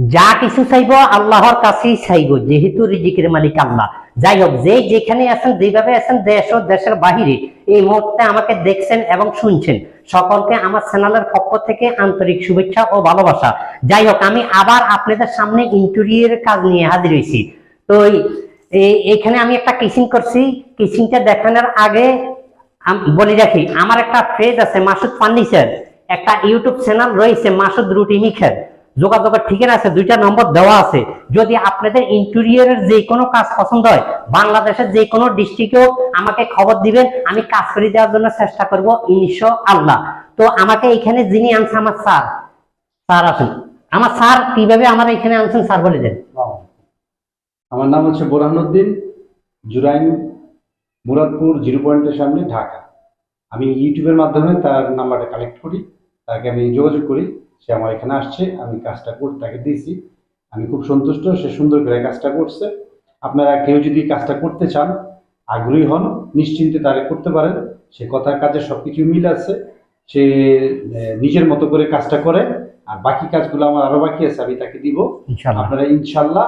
যা কিছু চাইব আল্লাহর কাছেই চাইব, যেহেতু রিজিকের মালিক আল্লাহ। যাই হোক, যে যেখানে আছেন, যেভাবে আছেন, দেশ ও দেশের বাহিরে, এই মুহূর্তে আমাকে দেখছেন এবং শুনছেন। সকলকে আমার চ্যানেলের পক্ষ থেকে আন্তরিক শুভেচ্ছা ও ভালোবাসা। যাই হোক, আমি আবার আপনাদের সামনে ইন্টেরিয়র কাজ নিয়ে হাজির হয়েছি। তো এই- এই- এখানে আমি একটা কিচিং করছি। কিচিংটা দেখানোর আগে বলে রাখি, আমার একটা পেজ আছে মাসুদ ফার্নিচার। একটা ইউটিউব চ্যানেল রয়েছে মাসুদ রুটি মিখার। যোগাযোগের ঠিকানা আছে, দুইটা নম্বর দেওয়া আছে। যদি আপনাদের ইন্টেরিয়রের যে কোনো কাজ পছন্দ হয়, বাংলাদেশের যে কোনো ডিস্ট্রিক্টেও আমাকে খবর দিবেন, আমি কাজ করে দেওয়ার জন্য চেষ্টা করব ইনশো আল্লাহ তো আমাকে এখানে যিনি আনছে আমার স্যার স্যার আছেন আমার স্যার কীভাবে আমার এখানে আনছেন, স্যার বলে দেন। আমার নাম হচ্ছে বোরহানুদ্দিন, জুরাইন, মুরাদপুর, জিরো পয়েন্টের সামনে, ঢাকা। আমি ইউটিউবের মাধ্যমে তার নাম্বারটা কালেক্ট করি, তাকে আমি যোগাযোগ করি। সে আমার এখানে আসছে আমি কাজটা করতে তাকে দিয়েছি। আমি খুব সন্তুষ্ট সে সুন্দর করে কাজটা করছে। আপনারা কেউ যদি কাজটা করতে চান আগ্রহী হন নিশ্চিন্তে তারে করতে পারেন। সে কথার কাজে সব কিছু মিল আছে। সে নিজের মতো করে কাজটা করে। আর বাকি কাজগুলো আমার আরও বাকি আছে আমি তাকে দিব। আপনারা ইনশাল্লাহ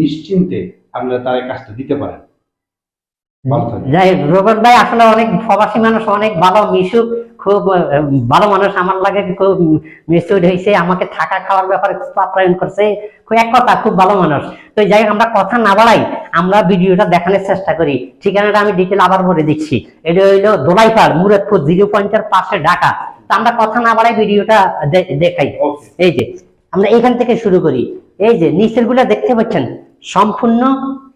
নিশ্চিন্তে আপনারা তার কাজটা দিতে পারেন। যাই হোক, রোবট ভাই আসলে অনেক প্রবাসী মানুষ অনেক ভালো মিশুক। খুব ভালো মানুষ আমার লাগে খুব মিসুড হয়েছে আমাকে থাকা খাওয়ার ব্যাপারে খুব আপ্যায়ন করছে। খুব এক কথা খুব ভালো মানুষ। তো যাই আমরা কথা না বাড়াই আমরা ভিডিওটা দেখানোর চেষ্টা করি। ঠিকানাটা আমি ডিটেল আবার বলে দিচ্ছি। এটা হইল দোলাইপাড় মুরাদপুর জিরো পয়েন্টের পাশে ঢাকা। তো আমরা কথা না বাড়াই ভিডিওটা দেখাই। এই যে আমরা এখান থেকে শুরু করি। এই যে নিচেরগুলা দেখতে পাচ্ছেন? সম্পূর্ণ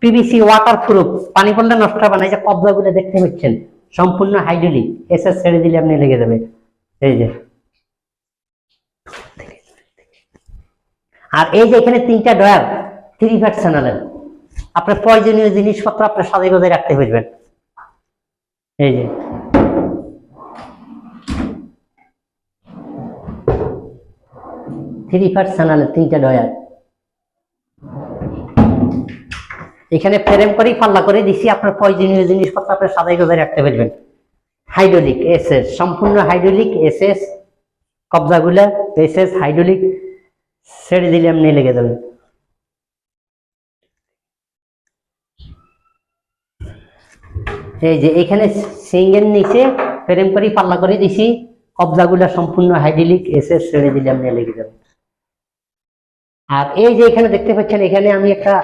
পিভিসি ওয়াটার প্রুফ পানি পড়লে নষ্ট হবে না এই যে কবজা গুলো দেখতে পাচ্ছেন? সম্পূর্ণ হাইড্রোলিক এসে ছেড়ে দিলে আপনি লেগে যাবে। এই যে। আর এই যে এখানে তিনটা ডয়ার থ্রি চ্যানেলের আপনার প্রয়োজনীয় জিনিসপত্র আপনার সাজাই গোজাই রাখতে পারবেন এই যে। থ্রি ফার চ্যানেলের তিনটা ডয়ার এখানে ফ্রেম করেই পাল্লা করে দিছি, আপনার প্রয়োজনীয় জিনিসপত্র আপনার সাদাই গোজায় রাখতে পারবেন। হাইড্রোলিক এসএস সম্পূর্ণ হাইড্রোলিক এসএস কবজাগুলা এসএস হাইড্রোলিক ছেড়ে দিলে এমনি লেগে যাবে এই যে এখানে সিঙ্গেল নিচে ফ্রেম করেই পাল্লা করে দিছি, কবজাগুলা সম্পূর্ণ হাইড্রোলিক এসএস ছেড়ে দিলে এমনি লেগে যাবে আর এই যে এখানে দেখতে পাচ্ছেন, এখানে আমি একটা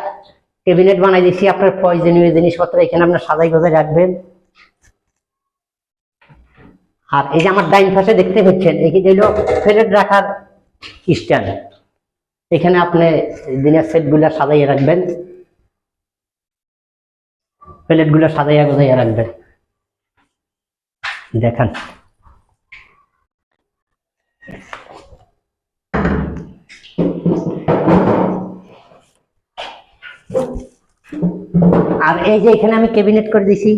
ক্যাবিনেট বানাই দিছি, আপনার প্রয়োজনীয় জিনিসপত্র এখানে আপনার সাজাই গোজাই রাখবেন। আর এই যে আমার ডাইন পাশে দেখতে পাচ্ছেন এখানে হলো প্লেট রাখার স্ট্যান্ড। এখানে আপনি দিনের সেটগুলা সাজাইয়া রাখবেন। প্লেটগুলো সাজাইয়া গোজাইয়া রাখবেন। দেখান। আর এই যে এখানে আমি ক্যাবিনেট করে দিছি।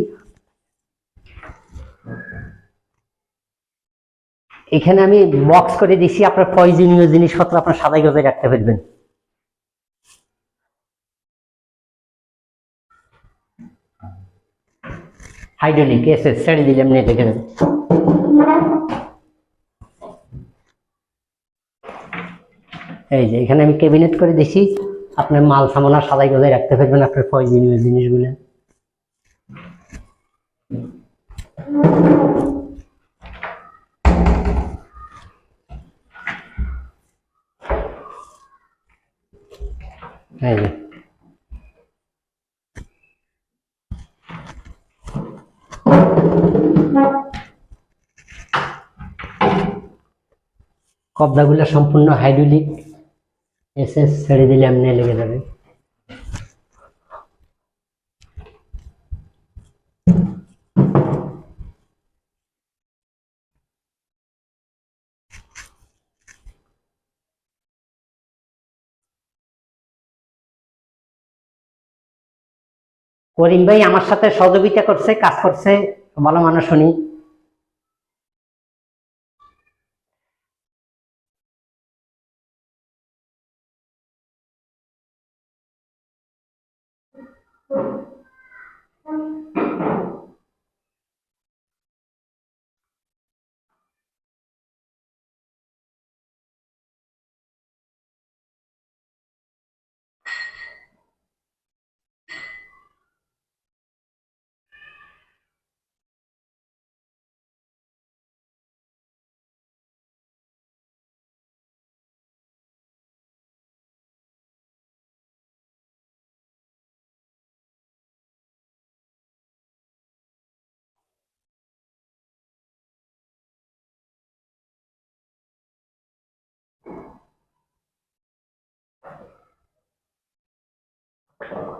এখানে আমি বক্স করে দিছি, আপনার প্রয়োজনীয় জিনিসপত্র আপনার সাদাই গজায় রাখতে পারবেন। হাইড্রোলিক এসে ছেড়ে দিলে এমনি দেখে এই যে, এখানে আমি ক্যাবিনেট করে দিছি। আপনার মাল সামানা সাদাই গজায় রাখতে পারবেন আপনার প্রয়োজনীয় জিনিসগুলো। কবজাগুলো সম্পূর্ণ হাইড্রোলিক এসে ছেড়ে দিলে এমনি লেগে যাবে। করিম ভাই আমার সাথে সহযোগিতা করছে, কাজ করছে, ভালো মানুষ উনি। Uh,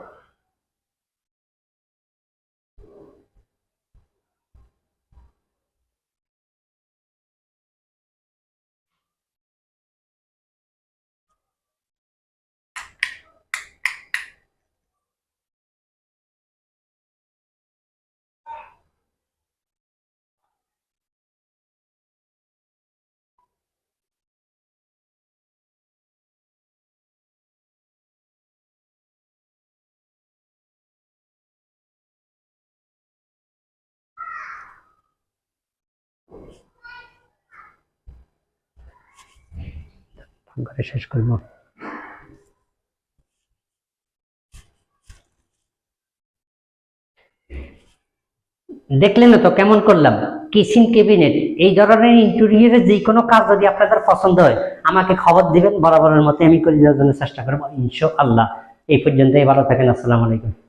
করে শেষ করব। দেখলেন তো কেমন করলাম? কিচেন কেবিনেট এই ধরনের ইন্টেরিয়রের যে কোনো কাজ যদি আপনাদের পছন্দ হয়, আমাকে খবর দিবেন, বরাবরের মতো আমি করে দেওয়ার জন্য চেষ্টা করব ইনশো আল্লাহ এই পর্যন্তই, ভালো থাকেন, আসসালামু আলাইকুম।